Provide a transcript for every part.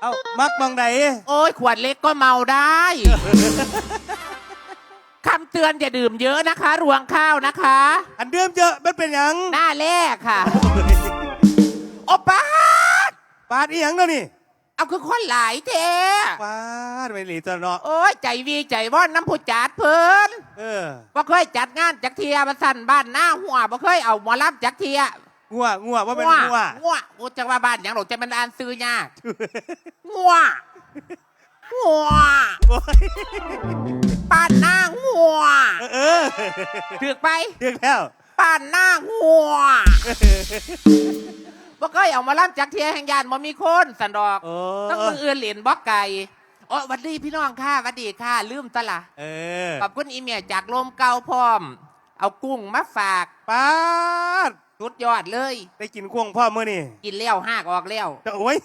เอามักมองไหนโอ้ยขวดเล็กก็เมาได้ คำเตือนอย่าดื่มเยอะนะคะ รวงข้าวนะคะ อันเดิมเยอะมันเป็นหยังหน้าแรกค่ะ โอป้าดปาดอีหยังเนาะนี่เอาคือคนหลายเทปาดไม่หลีตัวเนาะโอ้ย ใจวีใจว่อนน้ำผู้จัดเพิ่นเออ บ่เคยจัดงานจักเทียมาสั่นบ้านหน้าหัวบ่เคยเอาหมอลำจักเทีย งัวงัวว่าเป็นงัวงัวกูจะว่าบ้านหยังหรอกจะเป็นอ่านซื้อยากงัวงัวโอ้ยป้านหน้างัวเออเออถือไปเรียกแล้วป้านหน้างัวบ่เคยเอาหมาล่ำจักเทียแห่งยานบ่มีคนสันดอกโอ้ต้องมืออื่นเหรียญบอกไก่โอ้หวัดดีพี่น้องค่ะหวัดดีค่ะ ลืมตะละเออขอบคุณอีเมียจากลมเก่าพร้อม เอากุ้งมาฝากปาด สุดยอดเลย ได้กินควงพ่อมื่อนี่กินแล้วหากออกแล้ว จะโอ้ย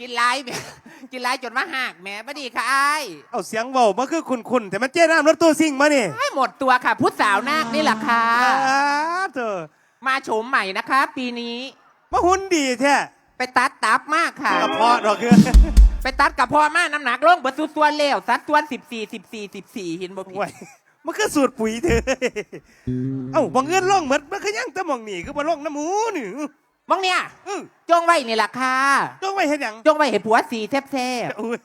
กินหลายกินหลายจนมาหักแหม่บดีค่ะไอ้ายเอาเสียงเบามาคือคุณคุณแต่มันเจ๊น้ำรถตู้ซิ่งมานี่ให้หมดตัวค่ะพุทธสาวนาคนี่แหละค่ะอ่าเธอมาโฉมใหม่นะคะ ปีนี้มาหุ่นดีแท้ไปตัดตับมากค่ะ กระเพาะดอกคือไปตัดกับพ่อมาน้ำหนักลงเบัดสุดส่วนแล้วสัดส่วนสิบสี่สิบสี่สิบสี่เห็นบ่พี่โอ้ย มันคือสูตรปุ๋ยเธอ เอ้าบังเอิญล่องเหมือนมันคือยังแตะมองนี่คือมาล่องน้ำหมูนี่มองเนี่ยอื้อจงไว้นี่แหละค่ะต้องไปเห็นหยังจงไว้เห็นผัวสีแซ่บโอ้ย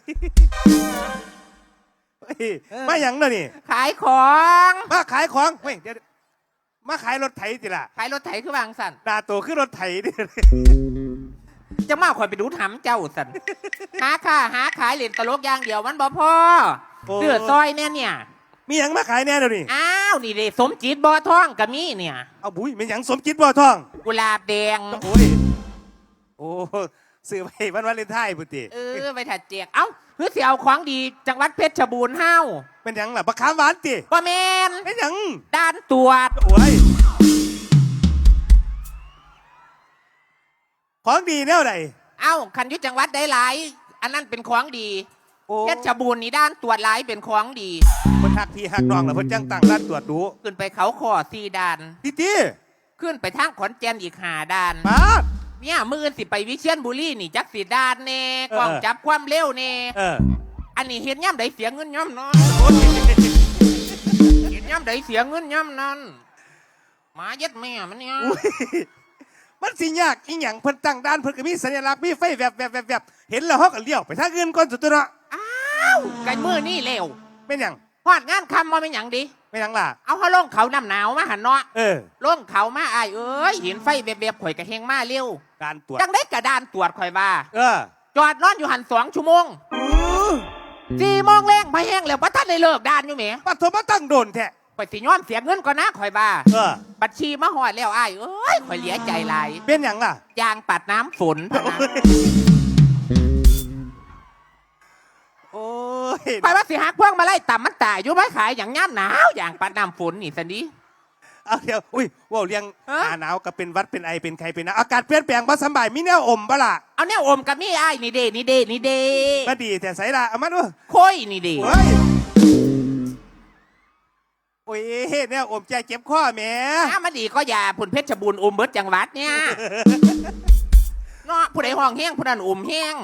เฮ้ยมาหยังเนาะนี่ ๆขายของ มาขายของเฮ้ยเดี๋ยวมาขายรถไถสิล่ะขายรถไถคือวางสันดาโตขึ้นรถไถดิจะมาคอยไปดูถามเจ้าสันหาค่าหาขายเหรียญตลกอย่างเดียวมันบ่พอเดือดซอยเนี่ยเนี่ย มีหยังมาขายแน่เดี๋ยวนี้อ้าวนี่เด้สมจิตบ่อท่องกับมีเนี่ย เอาบุ้ยเป็นหยังสมจิตบ่ท่องกุหลาบแดง โอ้ยโอ้ซื้อไปวันวาเลนไทน์พุติเออไปถัดเจียกเอ้าเพื่อเสียเอาของดีจังหวัดเพชรบูรณ์เฮ้าเป็นหยังล่ะบักขามหวานติว่าแมนเป็นหยังด้านตรวจโอ้ยของดีแนวไหนเอ้าคันอยุจังหวัดได้หลาย อันนั้นเป็นของดี โอ้เพชรบูรณ์นี่ด้านตรวจหลายเป็นของดีเพิ่นหักพี่หักน้องแล้วเพิ่นจังตั้งร้านตรวจดูขึ้นไปเขาขอสี่ด้านพี่ตีขึ้นไปทางขอนแก่นอีกหาด้าน มาด เนี่ยมืออนสิไปวิเชียนบุรีนี่จักสีด้านเน่เออกล้องจับความเร็วเน่เอออันนี้เห็นย่ำใดเสียเงินย่ำนอนโอ้ยเห็นย่ำใดเสียเงินย่ำนั้นหมาเย็ดแม่มันเนี่ยอุ้ยมันสิยากอีหยังเพิ่นตั้งด้านเพิ่นก็มีสัญลักษณ์มีไฟแวบแวบแวบแวบเห็นแล้วเฮาก็เลี้ยวไปทางอื่นก่อนสุดตัวเนาะอ้าวไก่มือนี่เร็วเป็นหยังพอดงานคำมาเป็นอย่างดี เป็นหยังล่ะ เอาเขาลงเขาน้ำหนาวมาหันเนาะเออ ลงเขามาอายเอ้ยเห็นไฟเบบๆข่อยกระเฮงมาเร็วการตรวจ จังได้กระดานตรวจข่อยว่า เออจอดนอนอยู่หันสองชั่วโมงอื้อสี่โมงแรงมาแห้งแล้วพระท่านได้เลิกดานอยู่ไหมปัดโทมาตั้งโดนแท้ข่อยสิย้อมเสียเงินก่อนนะข่อยว่า เออ บัญชีมาหอดแล้วอ้ายเอ้ยข่อยเหลียใจหลายเป็นหยังล่ะ ยางปัดน้ำฝนพะนะ อ้ยข่อยว่าสิหักพวงมาไล่ต่ำมันตายอยู่ไม่ขายอย่างย่ำหนาวยางปัดน้ำฝนนี่สันดีเอาเดี๋ยวอุ้ยว่าวเรียงฮะหน้าหนาวก็เป็นหวัดเป็นไอเป็นใครเป็นนะอากาศเปลี่ยนแปลงบ่สำบายมีแนวอมบ่ล่ะเอาเนี่ยอมกับนี่อ้ายนี่เดนี่เดนี่เดมาดีแต่ใส่ละเอามาดูค่อยนี่เดเฮ้ยโอ้ยแนวอมใจเจ็บคอแหม่ถ้ามาดีก็อย่าผุนเพชรบูรณ์อมเบิดจังหวัดเนี่ยเนาะผู้ใดห้องแห้งผู้นั้นอมแห้ง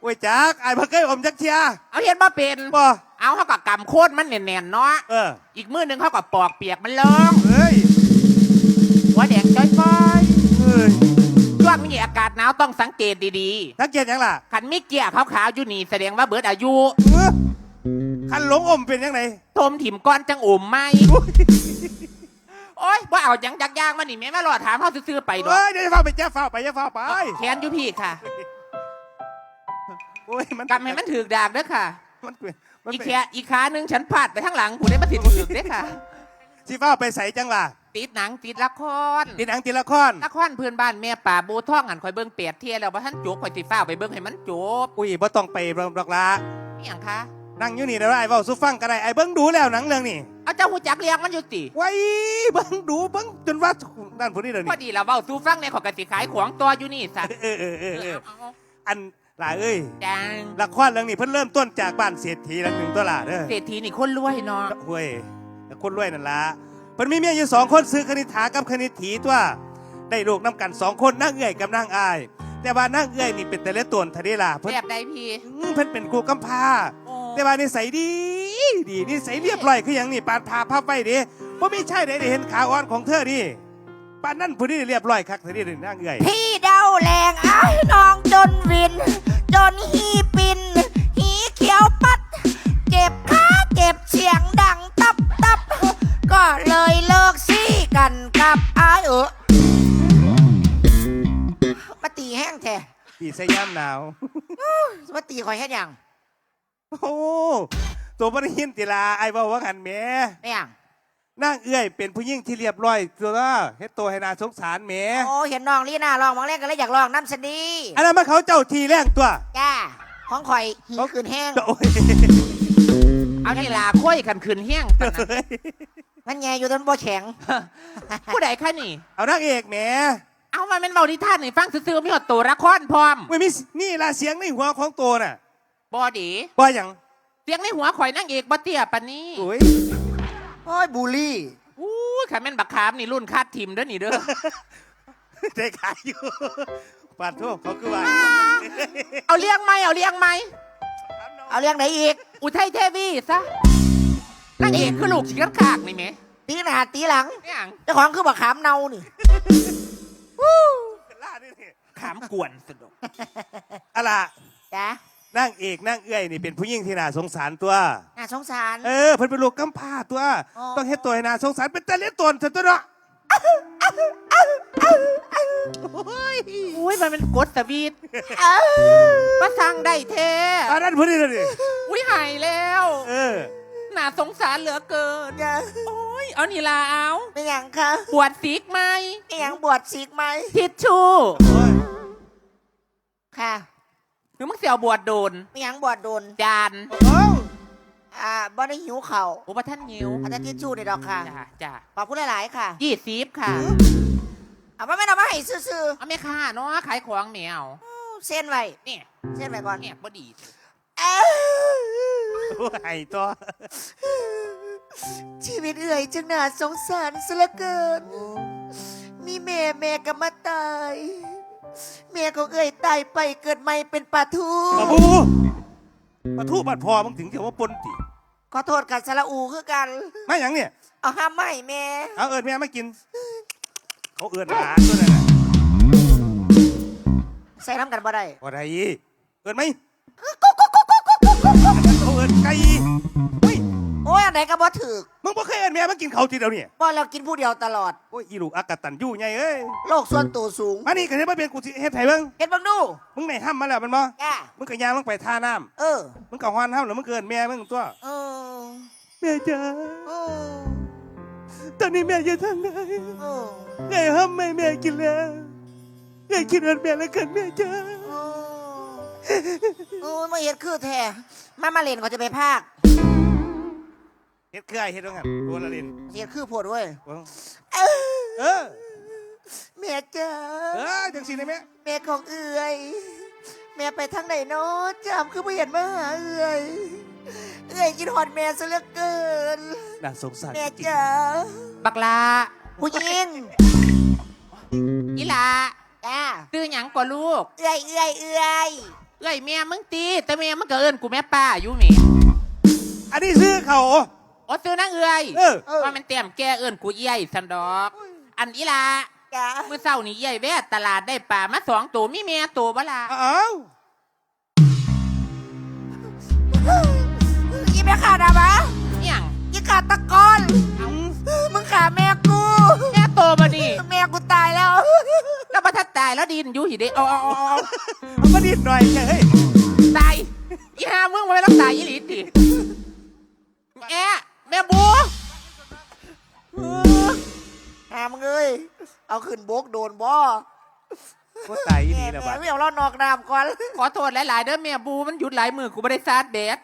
โอ้ยจักไอ้ายบ่เคยอมจักเทียเอาเห็นมาเป็น บ่เอาเขากับกำโคตรมันแน่นๆเนาะ เอออีกมือหนึงเขากับปอกเปียกมันลงเฮ้ยหัวแดงจ้อยเฮ้ยๆช่วงนี้อากาศหนาวต้องสังเกตดีสังเกตหยังล่ะๆขันมิเกียขาวๆอยู่นี่แสดงว่าเบิดอายุเออคันหลงอมเป็นยังไงทมถิ่มก้อนจังอมไหมโอ้ยว่าเอาจังจักยางมานี่แม่แม่รอถามเขาซื้อๆไปดอกเฮ้ยเดี๋ยวจะเฝ้าไปแจ้เฝ้าไปอย่าเฝ้าไป แขนอยู่พี่ค่ะ โอ้ยมันกำให้มันถือกดากเด้อค่ะ มันเป็นมันอีกเป็นแค่อีกขาหนึ่งฉันพลาดไปข้างหลังผู้ได้มาติดถือกเด้อค่ะ สิเฝ้าไปใส่จังล่ะติดหนังติดละครติดหนังติดละครละครเพื่อนบ้านแม่ป่าโบท่องหันคอยเบิ้งเปียดเทียแล้วว่าท่านโจกคอยติฟ้าวไปเบิ้งให้มันจบอุ้ยบ่ต้องไปดอกละนี่อย่างคะนั่งอยู่นี่เดี๋ยวไอ้เว้าสู้ฟังก็ได้ไอ้เบิ่งดูแล้วหนังเรื่องนี้เอาเจ้าหูจักเลี้ยงมันอยู่ติไว้เบิ่งดูเบิ่งจนว่าด้านผู้นี้เดี๋ยวพอนี้ดีเราเบ้าสู้ฟังในขอยกสิขายของตัวอยู่นี่สัตว์เออเออเออเออเอาอันห ล่าเอ้ยๆจังละครเรื่องนี้เพิ่นเริ่มต้นจากบ้านเศรษฐีหลังหนึ่งตัวล่ะเด้อเศรษฐีนี่คนรวยเนาะห้วยแต่คนรวยนั่นล่ะเพิ่นมีเมียอยู่สองคนซื้อคณิษฐากับคณิตถีตัวได้ลูกน้ำกันสองคนนางเอื้อยกับนางอาย แต่ว่านางเอื้อยนี่เป็นแต่ละตนทะเลล่ะเพิ่นแบบใดพี่อืมเพิ่นเป็นกูกำพร้าโอ้แต่ว่านิสัยดีดีนิสัยเรียบร้อยคืออย่างนี้ปานพาพับไว้ดิบ่มีชายใดได้เห็นขาอ่อนของเธอนี่ปานนั่นผู้นี้เรียบร้อยคักเธอนี่นางเอื้อยพี่เดาแรงอ้ายน้องจนวิน จนฮีปิน หีเขียวปัด เจ็บขาเจ็บเสียงดังตับตับ ก็เลยเลิกซี่กันกับอ้ายเออมาตีแห้งแท้ปีใส่ยามหนาว มาตีคอยแค่ยัง โอ้ตัวบ่ได้ยินติลาไอ้เว้าว่ากันแหมไม่ยัง นางเอื้อยเป็นผู้หญิงที่เรียบร้อยตัวละเฮ็ดตัวให้น่าสงสารแหมโอ้เห็นน้องลีน่าลองมองเล่นกันแล้วอยากลองน้ำสดีอันนั้นมาเขาเจ้าทีแรงตัวจ้าของข่อยหีคืนแห้ง โอ้ยเอานี่ลาค่อยกันคืนเฮี้ยงกันนะมันแงอยู่จนบ่แข็ง ผู้ใดคะนี่ เอานางเอกแหมเอามาเป็นเบาดิท่านนี่ฟังซื่อๆมีหดตัวละครพร้อมไม่มีนี่ล่ะเสียงในหัวของตัวน่ะบอดีว่าหยังเสียงในหัวข่อยนางเอกบ่เตี้ยปานนี้ โอ้ย โอ้ยบูลลี่ อู้ยขันแม่นบักขามนี่รุ่นคาดทิมเด้อนี่เด้อ ได้ขายอยู่ปาดโทษเขาคือว่าเอาเลี้ยงไหมเอาเลี้ยงไหมเอาเรื่องไหนอีก อุทัยเทวีซะนางเอกคือลูกชิกันขากนี่ไหมตีหน้าตีหลังเนี่ยเจ้าของคือบักขามเนานี่ ล่านี่นี่ขามกวนสนุก อะล่ะจ้ะ นางเอกนางเอื้อยนี่เป็นผู้หญิงที่น่าสงสารตัว น่าสงสาร เออเพิ่นเป็นลูกกำพร้าตัว อ๋อ ต้องเฮ็ดตัวให้น่าสงสารเป็นแต่เลี้ยงตนซะตัวเนาะอุ้ยมันเป็นกดสวีทเอ้ามาสั่งได้เทอันนั้นผู้นี้เลยดิอุ้ยหายแล้ว เออน่าสงสารเหลือเกินอย่าโอ้ย เอานี่ลาเอาเป็นหยังคะปวดซีกไหมเป็นหยังบวชศิกไหมทิชชู่โอ้ยค่ะ หรือมึงเสียวบวชโดนเป็นหยังบวชโดนจานโอ้ยอ่าบ่ได้หิวเข่าวโอ้ปะท่านหิวอาจจะทิชชู่ในดอกค่ะ จ้าจ้าขอบคุณหลาย ๆ ค่ะยี่สิบค่ะเอามาไม่เอามาให้ซื่อเอาไม่ค่าเนาะขายของเหนียวๆเส้นไว้เนี่ยเส้นไว้ก่อนเนี่ยบ่ดีเอ้าโอ้ยไอ้ตัวชีวิตเอื่อยจังน่าสงสารซะเหลือเกิน มีแม่แม่ก็มาตาย แม่ของเอื่อยตายไปเกิดใหม่เป็นปลาทูปะบูปะทูบัดพอมึงถึงเดี๋ยวว่าปนติขอโทษกันสระอูคือกัน มาหยังเนี่ย เอาห้ามไม่แม่เอาเอิญแม่มากิน เขาเอิญหาตัวนั่นน่ะใส่น้ำกันบ่ได้อะไรเอิญไหม เขาเอิญไก่ เฮ้ยโอ้ยอันไหนก็บ่ถือมึงบ่เคยเอิญแม่มากินเขาวทีเดียวเนี่ยบ่เรากินผู้เดียวตลอด โอ้ยอีลูกอากาตันยู่ไงเอ้ยโลกส่วนตัวสูง มานี่กันให้มาเป็นกูสิเฮ็ดไทยเบิ่งเห็นบังดูมึงไหนห้ามมาแล้วมันบ่จ้ามึงก็ย่างลงไปท่าน้เออำมึงก็ฮ้อนห้ามหรือมึงเกินแม่มึงตัวเออแม่จ๋าเออตอนนี้แม่อยู่ทางไหนเออไงห้ามไม่แม่กินแล้วไงคิดว่าแม่แล้วกันแม่จ๋า เออโอ้ยมาเห็ดคือแท้มามาเล่นก็จะไปภาค เฮ็ดคือไอ้เฮ็ดว่างั้นตัวละเล่นเห็ดคือโพดเว้ยเบิ่งเอเอออแม่จ้าเออจังสิได้แม่แม่ของเอื่อยแม่ไปทางไหนเนาะจำคือไม่เห็นมาหาเอื่อยเอื่อยกินหอดแม่ซะเหลือเกินน่าสงสารแม่จริงจ๋าบักลาผู้หญิงอีหลาจ้าตื้อหยังกว่าลูก เอื่อยเอื่อยเอื่อยเอ้ยแม่มึงตี แต่แม่มึงก็เอิ้นกูแม่ป้าอยู่แหม่อันนี้ซื้อเขา โอ้ซื้อนางเอ้ยเออ เออ ว่ามันเตรียมแกเอิ้นกูเอี้ยสันดอก อันอีหลาจ้าเมื่อเช้านี่เอี้ยแวะตลาดได้ปลามาสองตัวมีแม่ตัวบ่ล่ะเอ้าอีแม่ขาดอะบะอิหยังอีขาดตะกอนมึงขาแม่กูแม่โตมาดิแม่กูตายแล้ว แล้วบ่ทัดตายแล้วดินอยู่หิเด้เอาเอาเอาเอาเอามานิดหน่อยเฮ้ยตายอีห่ามึงบ่ไปรักษาอีหลีติแอะ แม่บูหามึงเอ้ยเอาขึ้นโบกโดนบ่ก็ตายอีแม่นี่นะแม่บัดไม่เอาเรานอกน้ำก่อนขอโทษหลาย ๆ เด้อแม่บูมันหยุดหลายมือกูบ่ได้ซาดแดด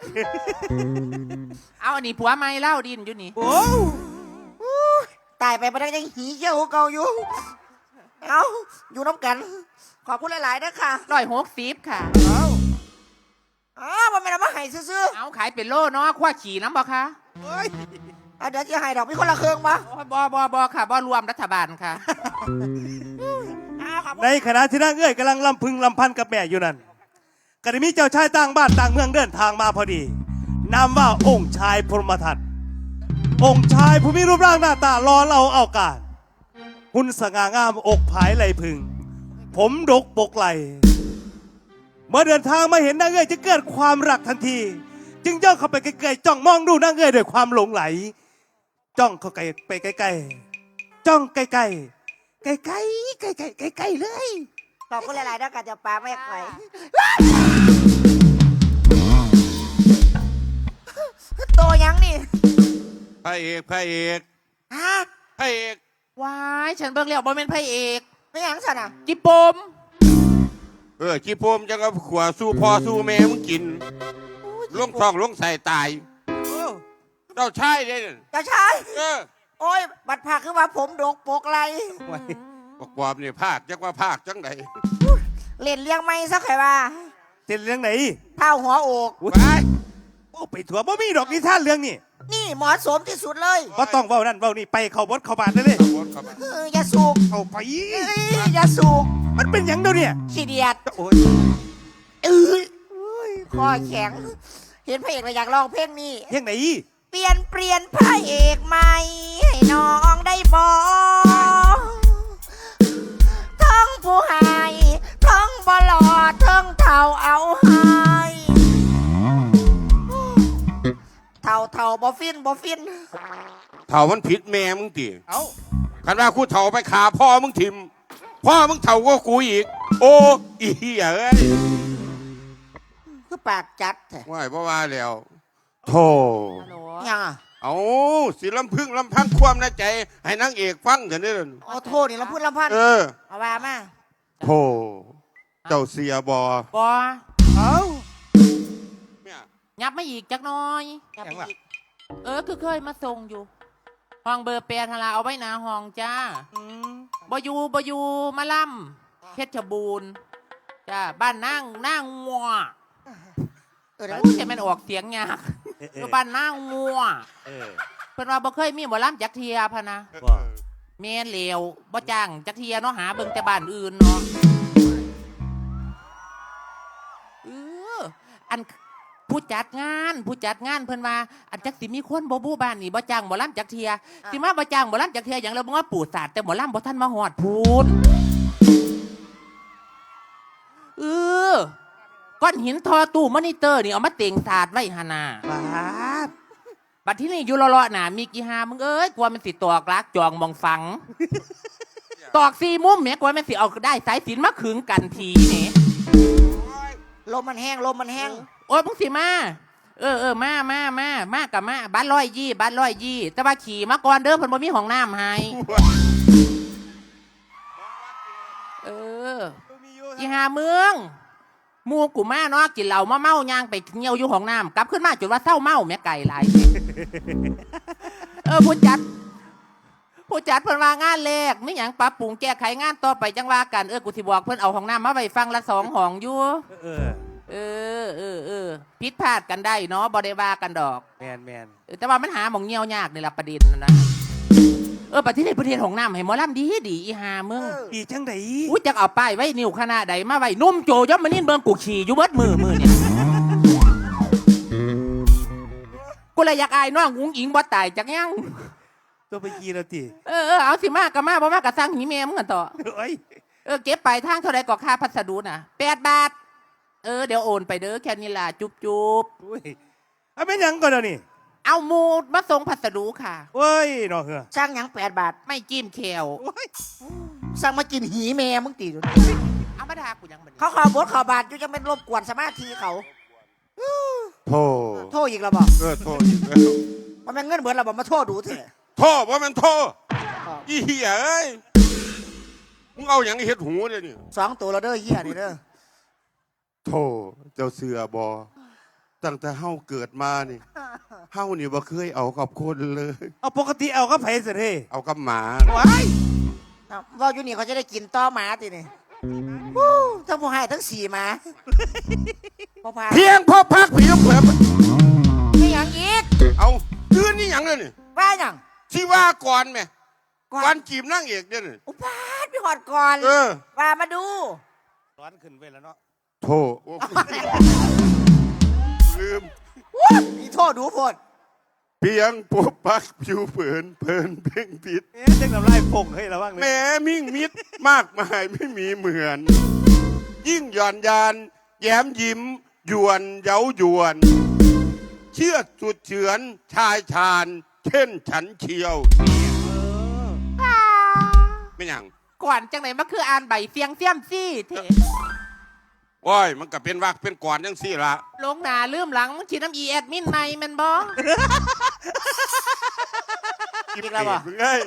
เอาอันนี้ผัวไม่เล่าดินอยู่นี่ โอ้ตายไปไม่ได้ยังหีเขี้ยวเก่าอยู่ เอาอยู่น้ำกัน ขอบคุณหลายๆนะค่ะร้อยหกสิบค่ะ เอาอ้าวมันไม่ได้มาให้ซื้อเอาขายเป็นโลเนาะคว้าขี่น้ำบ่คะ เฮ้ยๆเอาเดี๋ยวจะให้ดอกมีคนละเครื่องมาโอ้ยบอบอบอค่ะบอรวมรัฐบาลค่ะ อ้าวขอบคุณในขณะที่นางเอ้ยกำลังลำพึงลำพันกับแม่อยู่นั้นก็ได้มีเจ้าชายต่างบ้านต่างเมืองเดินทางมาพอดี นามว่าองค์ชายพรหมทัตองค์ชายผู้มีรูปร่างหน้าตาล้อเราเอาการหุ่นสง่างามอกผายไหลพึง ผมดกปกไหล เมื่อเดินทางมาเห็นนางเอ้ยจะเกิดความรักทันที จึงย่องเข้าไปใกล้ๆจ้องมองดูนางเอ้ยด้วยความหลงไหล จ้องเข้าไปไปใกล้ๆจ้องใกล้ๆใกล้ๆใกล้ๆใกล้ๆเลยขอบคุณหลายๆด้วยกันจะปลาไม่ไหวโตยังนี่พระเอกพระเอกฮะพระเอกว้ายฉันเบิ่งแล้วบ่แม่นพระเอกไม่หยังสันอะจิปมเออขี้โพมจังกับขวาสู้พ่อสู้แม่มึงกิน ลงท้องลงใส่ตายเจ้าชายเด้นเจ้าชายเออโอ้ย บัตรผักคือว่าผมดกปกไหลประกอบนี่ภาคจักว่าภาคจังไดเล่นเลี้ยงไม่สักใครว่าเต้นเรื่องไหนเท่าหัวอกอุ๊ยไปโอ้ไปถั่วบ่มีดอกนิทานเรื่องนี้นี่เหมาะสมที่สุดเลยบ่ต้องเว้านั่นเว้านี่ไปเข้าบดเข้าบาทได้เลยเอาวนเข้ามาเอออย่าสูบเข้าไป เอ้ยอย่าสูบมันเป็นหยังเดี๋ยวเนี่ยขี้เดียด โอ้ยเออ คอแข็ง เห็นพระเอกเลยอยากลองเพลงนี้ยังไหนเปลี่ยนเปลี่ยนพระเอกใหม่ให้น้องได้บอกทั้งผู้ใหายทั้งบลอดทั้งเท่าเอาใหายเท่าเท่าบอฟินบอฟินเถ่ามันผิดแม่มึงตีเอ้าคันว่าคู่เถ่าไปขาพ่อมึงทิม พ่อมึงเถ่าก็กูอีก โอ้อีเหี้ยเอ้ย คือปากจัดแท้ว่าเพราะว่าแล้วโธฮัลโหลยังอะเอาสิลำพึงลำพังความในใจ ให้นางเอกฟังเถอะนี่โอ้โทษนี่เราพูดลำพันเออเอาว่ามาโธเจ้าเสียบอบ่เอ้าเนี่ยยับมาอีกจักหน้อยอย่าไปยังล่ะอีกเออคือเคยมาส่งอยู่ ห้องเบอร์แปดทลาเอาไว้หนาห้องจ้าอืมบอยู่บอยู่มาล่ำเพชรบูรณ์จ้าบ้านนั่งนั่งงัว เออเดี๋ยวอู้จะแมันออกเสียงยากเออเออยู่อบ้านนั่งงัวเออเพิ่นว่าบ่เคยมีหมอลำจักเทียพะนะว่าแม่นเหลวบ่จ้างจักเทียเนาะหาเบิ่งแต่บ้านอื่นเนาะเอออันผู้จัดงานผู้จัดงานเพิ่นว่าอันจักสิมีคนบ่บู้บ้านนี่บ่จ้างหมอลำจักเทียสิมาบ่จ้างหมอลำจักเทียอย่างเราบ่ว่าปู่ศาสตร์แต่หมอลำบ่ทันมาฮอดพูน นหินทอตู้มอนิเตอร์นี่เอามาเต็งศาสตร์ไว้หนนาบาดบัดที่นี่อยู่เลาะๆหนามีกี่หามึงเอ้ยกลัวมันสิตอกลักจองมองฟัง ตอกสี่มุมแหม่กลัวมันสิเอาได้สายสินมาขึงกันทีนี่ลมมันแห้งลมมันแห้งโอ้ยมึงสิมา เออเออมามามามากับมาบ้านร้อยยี่บ้านร้อยยี่ แต่ว่าขี่มาก่อนเด้อเพิ่นบ่มีห้องน้ำให้เออมีอยู่กี่หาเมือง หมูกูมาเนาะกินเหล้ามาเมาย่างไปเงียวอยู่ห้องน้ำกลับขึ้นมาจนว่าเศร้าเมาแม่ไก่หลาย เออผู้จัด ผู้จัดเพิ่นว่างานแรกไม่หยังปรับปรุงแก้ไขงานต่อไปจังว่ากันเออกูสิบอกเพิ่นเอาห้องน้ำมาไว้ฟังละสองห้องอยู่เออเออเออเออผิดพลาดกันได้เนาะบ่ได้ว่ากันดอก แมนแมนเออแต่ว่ามันหาหมองเงียวยากนี่ละประเด็นนะนะเออประเทศประเทศของน้ำให้หมอลำดีดีอีหามึงดีจังไดอุ้ยจักเอาป้ายไว้นิ้วขนาดใดมาไว้นุ่มโจย่อมมานิ่นเบิ่งกูขี่อยู่เบิดมือมือเนี่ยกูเลยอยากอายน้องอุ้งอิงบ่ตายจักยังตัวไปกีแล้วติเออเออเอาสิมากก็มาบ่มากก็สร้างหีแม่มึงกันต่อเอ้ยเออเก็บไปลายทางเท่าไรก็ค่าพัสดุน่ะแปดบาท เออเดี๋ยวโอนไปเด้อแค่นี้ล่ะจุบจุบอุ้ยเอาเป็นหยังก่อนเดี๋ยวนี้ เอาหมูมาส่งพัสดุค่ะ เว้ยเนาะเหรอสร้างหยังแปดบาท ไม่จิ้มแควโอ้ยสร้างมากินหีแม่มึงตีดูเอามาดากูยังบัดนี้เขาขอบบทขอบาทอยู่จะเป็นรบกวนสมาธิเขาโธ่โทษอีกแล้วบอกเออโทษอีกแล้วมันเป็นเงินเบิดเราบอกมาโทษดูเถอะโทษว่ามันโทษอีเหี้ยเอ้ยมึงเอาอย่างเฮ็ดหูเนี่ยนี่สองตัวเราเด้อเหี้ยนี่เด้อโธ่เจ้าเสือบอ ตั้งแต่เฮาเกิดมานี่เฮานี่บ่เคยเอากับคนเลย เอาปกติเอาก็ไผเสร็จเฮ้ยเอากับหมา ว้ายเอาว่าอยู่นี่เขาจะได้กินต้อหมาตีนี่วู้ทั้งผู้ให้ทั้งสี่หมาพอพาเพียงพอพักเพียงเผื่อไม่หยังอีกเอายืนนี่หยังเลยนี่ว่าหยังที่ว่าก่อนแม่ก่อนจีบนั่งเอกเนี่ยน่ะอุปาทพี่หอดก่อนเออ ว่ามาดูร้อนขึ้นไปแล้วเนาะโทโอ้ลืม อีโทษดูโพดเพียงปบปักผิวเผินเพลินเพ่งพิษเอ๊ะเจ๊งน้ำลายพงให้ระวังเลแหม้ยมิ่งมิดมากมายไม่มีเหมือน ยิ่งหย่อนยาน แย้มยิ้มยวนเย้ายวน เชื่อดสุดเฉือนชายชาญเช่นฉันเชียวไม่หยังก่อนจังไหนมาคืออ่านใบเสียงเสียมซี่เถ โอ้ย มันก็เป็นวักเป็นก่อนยังสี่ละลงหนาลืมหลังมึงฉีดน้ำอีแอดมินในแมันบ่กินแล้วบ่ เอ้ย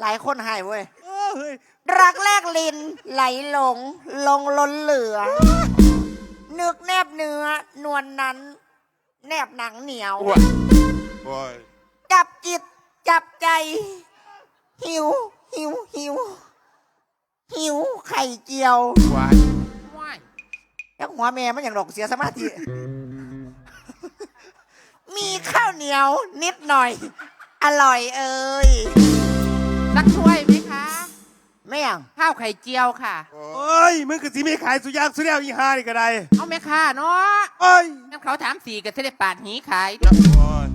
หลายคนให้เว้ย เออเฮ้ยรักแรกลินไหลหลง ลงล้นเหลือ นึกแนบเนื้อนวลนั้น แนบหนังเหนียวโอ้ยโอ้ยจับจิต จับใจ หิว หิวหิว หิวไข่เจียววายว้ายยัก หัวแม่มันอย่างหลอกเสียสมาธิ มีข้าวเหนียวนิดหน่อย อร่อยเอ้ยสักถ้วยไหมคะ แม่งข้าวไข่เจียวค่ะโอ้ยมึงก็สิมีขายสุยางสุดแล้วอีห้านี่ก็ได้เอาแม่ค่ะเนาะโอ้ยน้ำเขาถามสีก็จะได้ปาดหีขายโอ้ย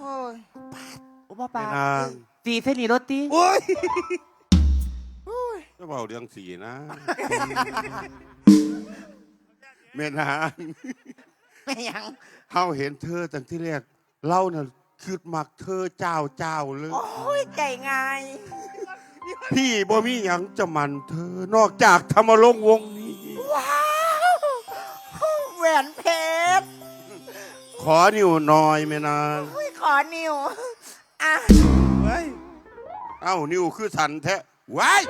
โอ้ยอุปปาแม่นางสีเส้นนีรถตีโอ้ย จะเบาเรื่องสีนะ แม่นางแม่ยังเฮาเห็นเธอตั้งที่แรกเล่าน่ะคือมักเธอเจ้าเจ้าเลย โอ้ยใจง่ายพี่บ่มีหยังจะมันเธอนอกจากธรรมรงค์วงนี้ ว้าวแหวนเพชรขอนิ้วหน่อยแม่นางอุ้ยขอนิวอะเฮ้ยเอ้านิ้วคือสันแท้ว้าย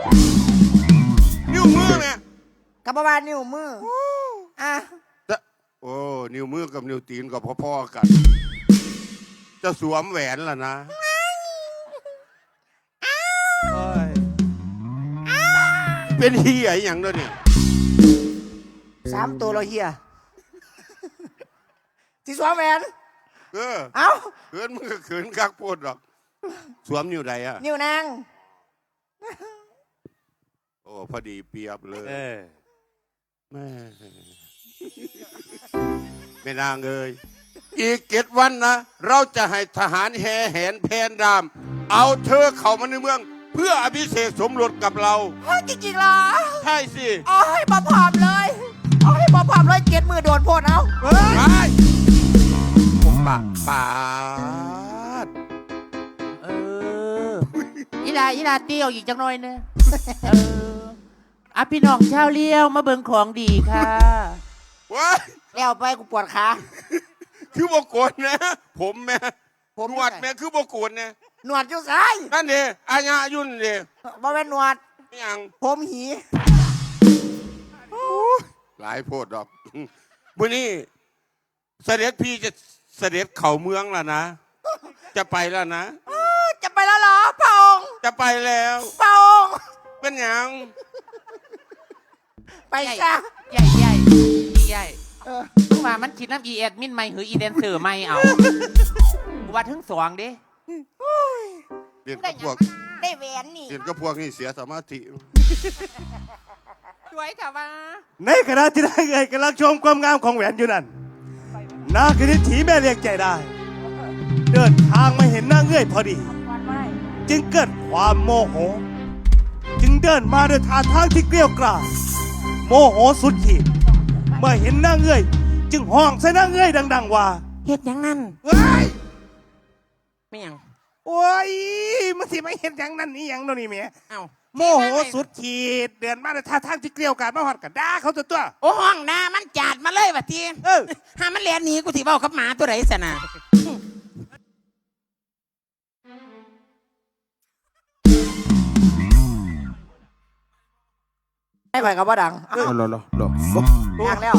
นิ้วมือแม่กับประมาณนิวมือ อะจะโอ้นิ้วมือกับนิ้วตีนก็พ่อๆกัน จะสวมแหวนล่ะนะโอ้ยเป็นเฮียอหย่างเด้อเนี่ยสามตัวเราเฮียที่สวมแหวนเออเอ้าเขินมึงก็เขินกักโพดหรอก สวมนิ้วใดอะนิวนางโอ้พอดีเปรียบเลยเออ แม่ แม่นางเอ้ยอีกเจ็ดวันนะ เราจะให้ทหารแห่แหนแพนดาม เอาเธอเข้ามาในเมือง เพื่ออภิเษกสมรสกับเราเฮ้ยจริงๆเหรอใช่สิโอ้ยบอผอมเลยโอ้ยบอผอมเลยเจ็ดมือโดนโพดเอาเฮ้ยไปผมปะปาดเอออีลาอีลาเตี้ยวอีกจังหน่อยเนอะเอออะพี่น้องชาวเลี้ยวมาเบิ่งของดีค่ะ ว้ายแล้วไปกูปวดขาคือบกวนนะ ผมแม่ผมหนวดแม่คือบกวนนะหนวดอยู่ซ้ายนั่นเดอาญายุ่นเดบ่เป็นหนวดไม่ยังผมหีหลายโพดดอกมื่อนี้ เสด็จพี่จะเสด็จเข่าเมืองแล้วนะ จะไปแล้วนะจะไปแล้วเหรอพระองค์จะไปแล้วพระองค์เป็นหยัง ไปซะใหญ่ ใหญ่อีใหญ่เออมึงว่ามันคิดน้ำอีแอดมินไม่หืออีแดนเซอร์ไม่เอากูว่าถึงสองเด้เรียนกับพวกได้แหวนนี่เรียนกับพวกนี่เสียสมาธิ สวยค่ะว่าในขณะที่นางเอ๋ยกำลังชมความงามของแหวนอยู่นั่นนางคณิตถีแม่เรียกใจได้ เดินทางมาเห็นนางเอ๋ยพอดีจึงเกิดความโมโห จึงเดินมาด้วยท่าทางที่เกลียวกราดโมโหสุดขีด เมื่อเห็นนางเอ๋ยจึงห้องใส่นางเอ๋ยดัง ๆ ว่าเฮ็ดหยังนั่นเฮ้ยไม่ยังโอ้ยมันสิไม่เห็นอย่างนั้นนี่อย่างโน่นนี่แหม่เอ้าโมโหสุดขีดเดินมาด้วยท่าทางที่เกลียวกราดมาหอดกระด้าเขาตัวตัว โอ้ห้องนามันจาดมาเลยว่ะทีเออ หามันเลียนหนีกูสิเบ้ากับหมาตัวไหนสนะ ให้ไปกับว่าดังโอ้โหโหโหดังแล้ว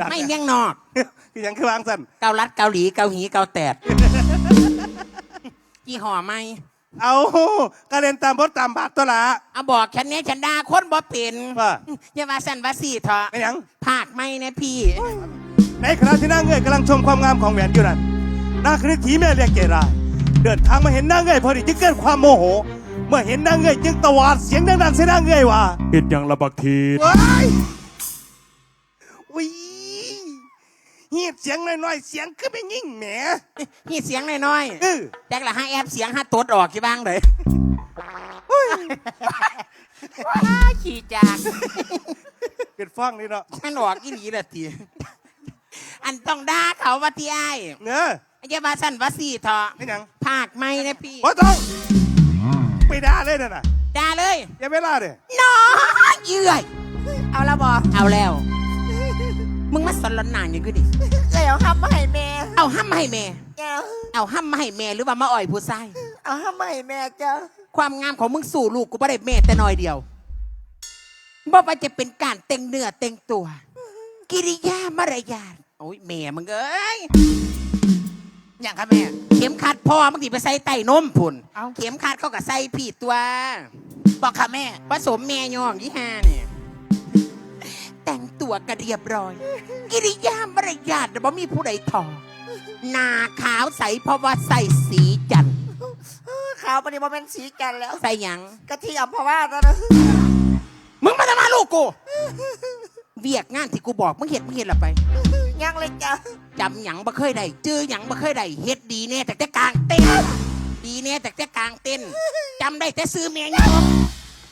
ดังไม่เนี่ยเลี้ยงนอกคือหยังคือวางสันเกาลัดเกาหลีเกาหีเกาแตดกี่ห่อไหมเอาก็เล่นตามบทตามบาทตัวละเอาบอกฉันเนี้ยฉันด่าคนบ่เป็นว่าอย่าว่าสันว่าสี่เถอะไม่หยังภาคไม่นะพี่ ในขณะที่นางเงยกำลังชมความงามของแหวนอยู่นั้นนางคณิตถีแม่เรียกเกรายเดินทางมาเห็นนางเงยพอดีจึงเกิดความโมโหเมื่อเห็นนางเงยจึงตวาดเสียงดังๆใส่นางเงยว่าเฮ็ดหยังละบักทีว้ายวิเหียบเสียงน้อยๆเสียงคือเป็นยิ่งแหมนี่เสียงน้อยเออๆแจ็คละห้าแอบเสียงห้าตดออกกี่บ้างเลยขี่จากเกิดฟังนี่เนาะมันออกอีหลีละทีอันต้องด่าเขาว่าที่ไอ้ายเนื้ออย่ามาสั่นว่าสี่เถอะไม่หยังภาคไม่นะพี่บ่ต้อง ไปด่าเลยนั่นน่ะด่าเลยอย่าเวลาเด้น้อยเยื่อยเอาละบอเอาแล้ว มึงมาสอนหลอนหนานอย่างกูดิเดี๋ยวห้ามมาให้แม่เอาห้ามมาให้แม่แก้วเอาห้ามมาให้แม่หรือว่ามาอ่อยผู้ชายเอาห้ามมาให้แม่จ้ะความงามของมึงสู่ลูกกูไม่ได้แม่แต่น้อยเดียวบ่ว่าจะเป็นการแต่งเนื้อแต่งตัว กิริยามารยาทโอ้ยแม่มึงเอ้ย อย่างค่ะแม่ เข็มขัดพ่อมึงติไปใส่ไต่นมพุ่นเอ้า เข็มขัดเขาก็ใส่ผีตัว บอกค่ะแม่ ผสมแม่ยองยี่ห้าเนี่ย แต่งตัวกระเรียบร้อย กิริยามารยาทบ่มีผู้ใดทอหน้าขาวใสเพราะว่าใส่สีจันทร์ขาวปฏิบัติเป็นสีกันแล้วใส่หยังกระเทียมเพราะว่าตอนนั้นมึงมาทำมาลูกกู เวียกงานที่กูบอกมึงเห็นมึงเห็นหรอไป ยังเลยจ้ะจำหยังบ่เคยได้เจอหยังบ่เคยได้เฮ็ดดีแน่แต่แต่กลางเต้นดีแน่แต่แต่กลางเต้นจำได้แต่ซื้อเมียยง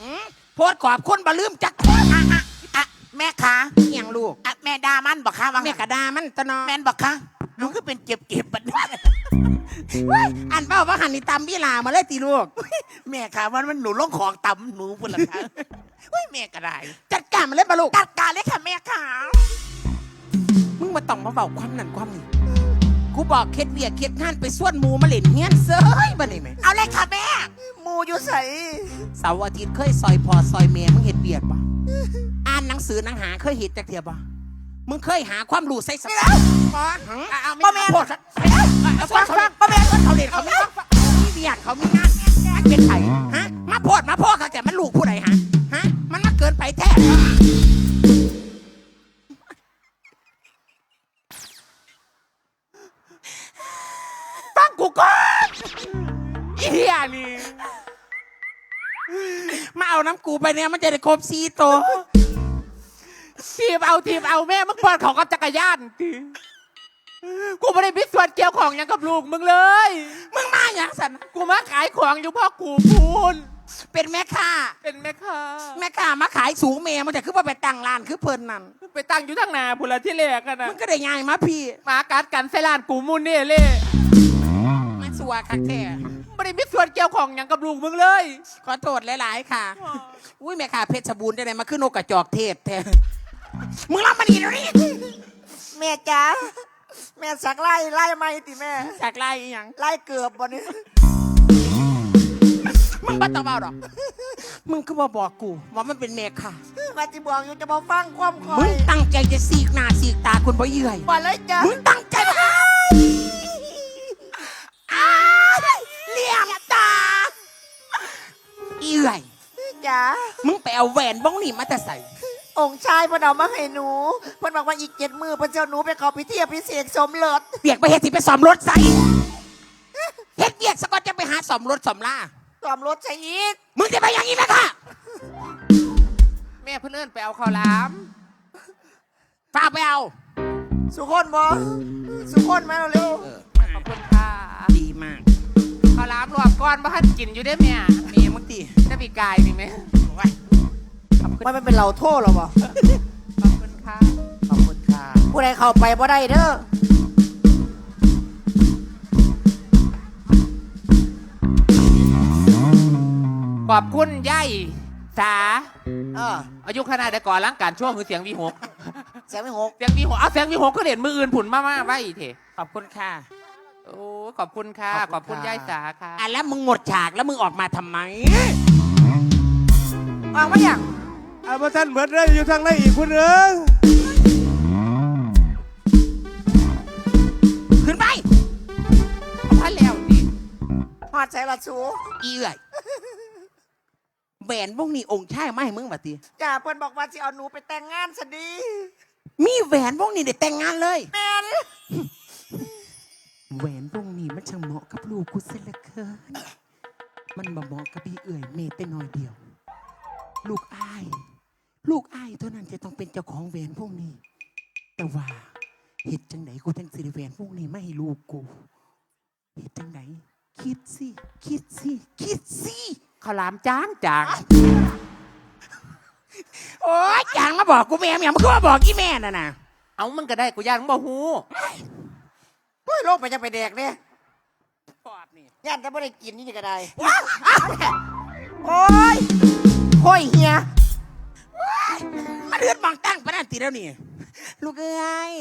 หืมโพดขอบคนบ่ลืมจักอะอะอะแม่คะหยังลูกอะแม่ดามันบอกค่ะว่าแม่กระดามันตะนอแม่นบอกค่ะหนูก็เป็นเจ็บเก็บๆบัดนี้อันเป้าว่าหันนี่ตำวิลามาเลยตีลูก แม่ค่ะมันมันหนูลงของต่ำหนูพุ่นละค่ะเฮ้ยแม่ก็ได้จัดการมาเลยปะลูก จัดการเลยค่ะแม่ค่ะ มึงมาต้องมาเบาความนั่นความนี่กูบอกเคล็ดเวียกเคล็ดงานไปส่วนหมูมาเล่นเฮียนเซ้ยบ่นี่แม่เอาเลยค่ะแม่หมูอยู่ใสเสาร์อาทิตย์เคยซอยพอซอยเมียมึงเห็ดเบียดบ่อ่านหนังสือหนังหาเคยเห็ดจักเทียบ่มึงเคยหาความรู้ใส่สมองพอหือเอาเอาบ่แม่แม่นพอฟังฟังบ่แม่นเขาเล่นเขามีมีเบียดเขามีงานมันเป็นไผฮะมาโพดมาพ่อเขาแต่มันลูกผู้ใดฮะฮะมันมาเกินไปแท้ กูก่อนอีเหี้ยนี่มาเอาน้ำกูไปเนี่ยมันจะได้ครบซีโตวทีบเอาทีบเอาแม่มึงเปิดของกับจักรยานทีกูไม่ได้มีส่วนเกี่ยวของหยังกับลูกมึงเลย มึงมาอย่างสันกูมาขายของอยู่พ่อกูพูนเป็นแม่ค้าเป็นแม่ค้าแม่ค้ามาขายสูงเมย์มันจะคือว่าไปตั้งร้านคือเพิ่นนั่นไปตั้งอยู่ทางหนาพุนละที่แรกกันนะมันก็ได้ง่ายมาพี่หมากัดกันใส่ลานกูมูนเน่เล่มา สัวคักแท้ไม่ได้มีส่วนเกี่ยวของหยังกับลูกมึงเลย ขอโทษหลาย ๆ ค่ะ อุ้ยแม่ค้าเพชรบูรณ์ได้ไหนมาขึ้นนกกระจอกเทศแท้มึงรับมาดีเดี๋ยวนี้แม่จ้าแม่สักไล่ไล่ไม่ติแม่จากไล่อีหยังไล่เกือบบนนี้มึงบัตตองเบาดอกมึงก็มาบอกกู ว่ามันเป็นแม่ค้ามาจิบอกอยู่จะมาฟังความคอมึยงตั้งใจจะสีกหน้าสีกตาคนบ่เยื่อยบอเลยจ้ะมึงตั้งใจมา อ้ายเหลี่ยมตาเยื่อยจ้ามึงไปเอาแหวนบ้องนี่มาแต่ใส่องค์ชายเพนเอามาให้หนูเพิ่นบอกว่าอีกเจ็ดมือเพิ่นจะเอาหนูไปขอพิธีพิเศษสมรสเบียกไปเฮ็ดสิไปสอมรถใส่เฮ็ดเบียกสะกอนจะไปหาสอมรถสอมล่าสมรสใช่อีก มึงจะไปอย่างนี้ไหมคะแม่เพื่อนเอิ้นไปเอาข้าวหลามฝากไปเอา สุคนบอสุคนมาเร็วขอบคุณค่ะดี มากข้าวหลามรอบก้อนมาหันกินอยู่ได้ไหมอะเมียมึงตีจะมีกายมีไหมๆมันเป็นเหล่าโทษหรอบ่ขอบคุณค่ะขอบคุณค่ะผู้ใดเข้าไปบ่ได้เด้อขอบคุณย่ายสาเอออายุขนาดเดียวก่อนร่างการช่วงคือเสียงวีหกเสียงไม่หกเสียงวีหกเอาเสียงวีหกก็เด่นมืออื่นผุนมากๆไว้อีเถขอบคุณค่ะ โอ้ขอบคุณค่ะขอบคุณย่ายสาค่ะ อะแล้วมึงหมดฉากแล้วมึงออกมาทำไม ออกมาอย่างอาพระท่านเหมือนได้อยู่ทางไหนอีกคุณเอิงขึ้นไปถ้าแล้วดิหอดใส่ละสูอีเอื่อยแหวนพวกนี้องค์ชายไม่ให้มึงบัดตีจ้าเพิ่นบอกว่าสิเอาหนูไปแต่งงานซะดีมีแหวนพวกนี้ได้แต่งงานเลย แม่น แหวนวงนี้มันช่างเหมาะกับลูกกูเสียเหลือเกิน มันบ่เหมาะกับพี่เอื่อยเมแต่น้อยเดียว ลูกอ้าย ลูกอ้ายเท่านั้นจะต้องเป็นเจ้าของแหวนพวกนี้ แต่ว่าเหตุจังไหนกูทั้งสิได้แหวนพวกนี้ไม่ให้ลูกกูเหตุจังไหนคิดสิคิดสิคิดสิข้าวหลามจ้างจางโอ้ยจางมาบอกกูแม่แม่มาคือมาบอกกี่แม่น่ะนะเอามึงก็ได้กูย่างมึงบ่ฮู้เฮ้ยโล กไปจะไปแดกเนี่ยปอดนี่ย่านจะไม่ได้กินนี่ก็ได้โอ้ยห้อยเฮียมาเดือดมองตั้งปะนั่นตีแล้วนี่ ลูกเอ้ย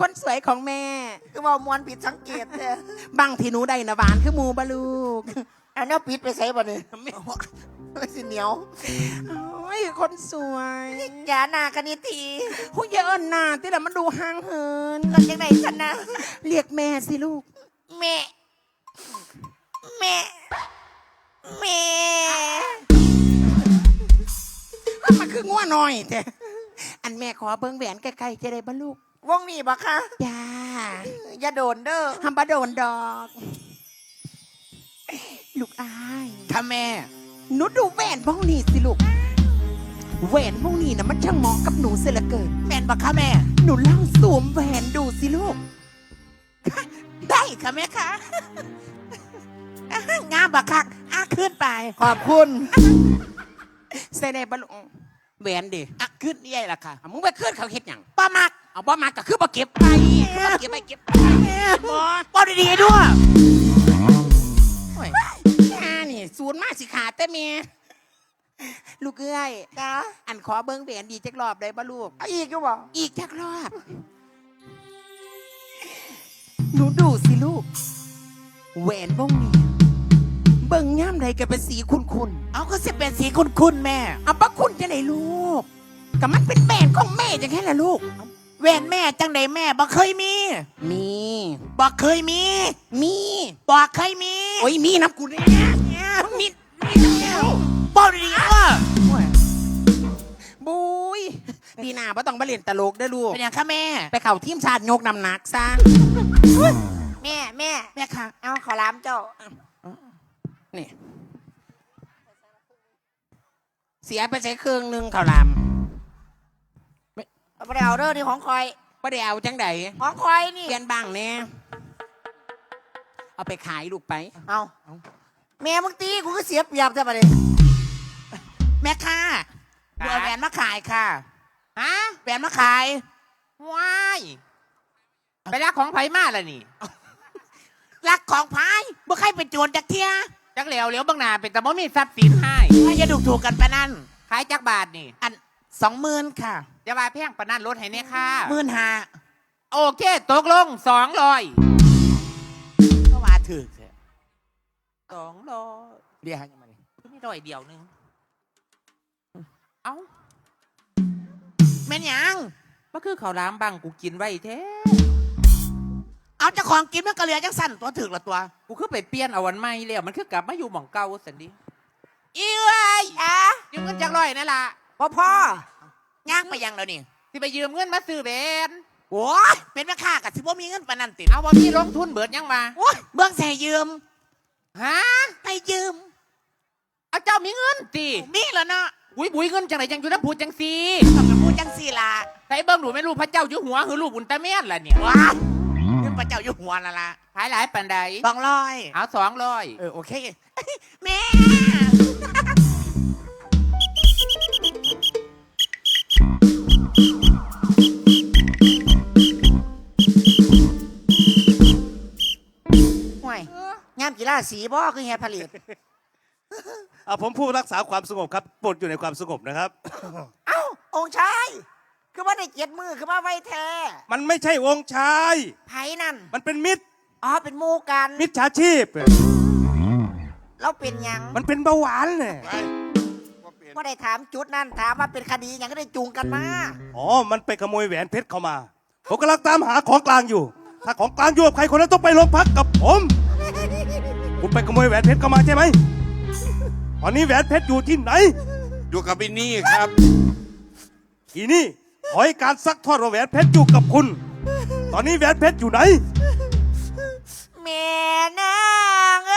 คนสวยของแม่ คือว่ามวนผิดสังเกตเนี่ยบังที่หนูได้นะหวานคือหมูบะลูก อันนี้ปิดไปใส่บ่เนี่ยไม่สิเหนียวโอ้ยคนสวยอย่าหนากันนิทีผู้เยอะหน้าที่ละมันดูห่างเหินกันยังไงฉันนะ เรียกแม่สิลูก แม่ แม่ แม่มันคือง่วหน่อยแต่อันแม่ขอเบิ้งแหวนใกล้ๆจะได้บะลูก วงนี้บ่คะจ้าอย่าโดนเด้อทำบะโดนดอก ลูกอายถ้าแม่หนูดูแหวนพวกนี้สิลูกแหวนพวกนี้นะมันช่างเหมาะกับหนูเสียเหลือเกิน แม่นบักค่ะแม่ หนูลองสวมแหวนดูสิลูก ได้ค่ะแม่ค่ะงามบักคักอะขึ้นไป ขอบคุณใส่ได้บะลูกแหวนดิอะขึ้นนี่ไอ้ล่ะค่ะอะมึงไปขึ้นเขาเฮ็ดหยังป้ามักเอาบ่มาก็คือบ่เก็บไปคือบ่เก็บไปเก็บไปบ่ป้าดีๆด้วยโอ้ ยอ่านี่ศูนย์มาสิขาดแต่เมียลูกเอ้ยจ้าอันขอเบิ้งแหวนดีจักรอบได้บ่ลูก เอาอีกก็บ่อีกจักรอบ หนูดูสิลูก แหวนวงนี้เบิ่งย่ามใดก็เป็นสีคุณคุณเอาก็จะเป็นสีคุณคุณแม่ เอาปะคุณจะไหนลูกก็มันเป็นแหวนของแม่จังแค่ละลูก แว่นแม่จังใดแม่บ่เคยมีมี บ่เคยมีมี บ่เคยมีโอ้ยมีน้ำกูเนี่ยมีมีน้ำแก้วป้าดีๆด้วยบุยปีหน้าบ่ต้องมาเล่นตลกเด้อลูกเป็นอย่างค่ะแม่ ไปเข่าทีมชาติยกน้ำหนักซะแม่แม่ แม่ค่ะ เอาขอลามเจ้า นี่ เสียไปใช้เครื่องหนึ่งข่าวล เอาไปเอาเด้อนี่ของคอยำบ่ได้เอาจังใดของคอยนี่ เปลี่ยนบ้างแน่เอาไปขายลูกไปเอา แม่มึงตีกูก็เสียเปรียบใช่ปะเนี่ยแม่ค่ะกูเอาแหวนมาขายค่ะฮะแหวนมาขายว้ายไปรักของไผ่มาละนี่รักของไผ่บ่ใครเป็นโจรจักเทียจักเหลียวเหลียวบางหนาเป็นแต่บ่มีทรัพย์สินให้ให้จะดูถูกกันปะนั่นขายจักบาทนี่ อันสองหมื่นค่ะ จะมาแพงปะนั่นลดให้เนี่ยค่ะ หมื่นห้าโอเคตกลงสองร้อยก็ว่าถือสองร้อยเรียกยังไงไม่ร้อยเดียวหนึง เอ้าแม่นหยังมันคือข้าวหลามบังกูกินไว้แท้ เอาเจ้าของกินมันก็เหลือจังสั่นตัวถึกละตัว กูคือไปเปลี่ยนเอาวันใหม่แล้วมันคือกลับมาอยู่หม่องเก่าสันดิอีเอ้ยอะยืมเงินจักร้อยนั่นล่ะพ่อพ่อ ย่างไปยังแล้วนี่ที่ไปยืมเงินมาซื้อแบรนด์โอ้ยเป็นแม่ค้ากับสิบ่มีเงินปานนันติเอาว่ามีลงทุนเบิดยังมาโอ้ยเบื้องใส่ยืมฮะให้ยืมเอาเจ้ามีเงินตีมีแล้วเนาะบุยบุยเงินจังไหนจังอยู่น้ำพูดจังซีต้องเป็นพูดจังสี่ล่ะใส่เบิ้งดูไม่รู้พระเจ้าอยู่หัวหรือรูปอุลตร้าแมนล่ะเนี่ยว้ายเงินพระเจ้าอยู่หัวละล่ะขายหลายปันใดสองร้อยเอาสองร้อยเออโอเคแม่ กีฬาสีบ่คือแฮผลิต เอาผมผู้รักษาความสงบครับโปรดอยู่ในความสงบนะครับ เอ้า องค์ชาย คือว่าได้เจ็ดมือคือว่าไว้แท้มันไม่ใช่องค์ชาย ไผนั่น มันเป็นมิตร อ๋อ เป็นหมูกัน มิจฉาชีพ เราเป็นหยังมันเป็นเบาหวานเนี่ยไปว่าเป็นว่าได้ถามจุดนั่นถามว่าเป็นคดีหยังก็ได้จูงกันมา อ๋อ มันไปขโมยแหวนเพชรเข้ามา ผมกำลังตามหาของกลางอยู่ ถ้าของกลางอยู่กับใครคนนั้นต้องไปโรงพักกับผม คุณไปขโมยแหวนเพชรเข้ามาใช่ไหมตอนนี้แหวนเพชรอยู่ที่ไหน อยู่กับอินี่ครับ อีนี่ขอให้การซักทอดว่าแหวนเพชรอยู่กับคุณ ตอนนี้แหวนเพชรอยู่ไหน แม่นางเอ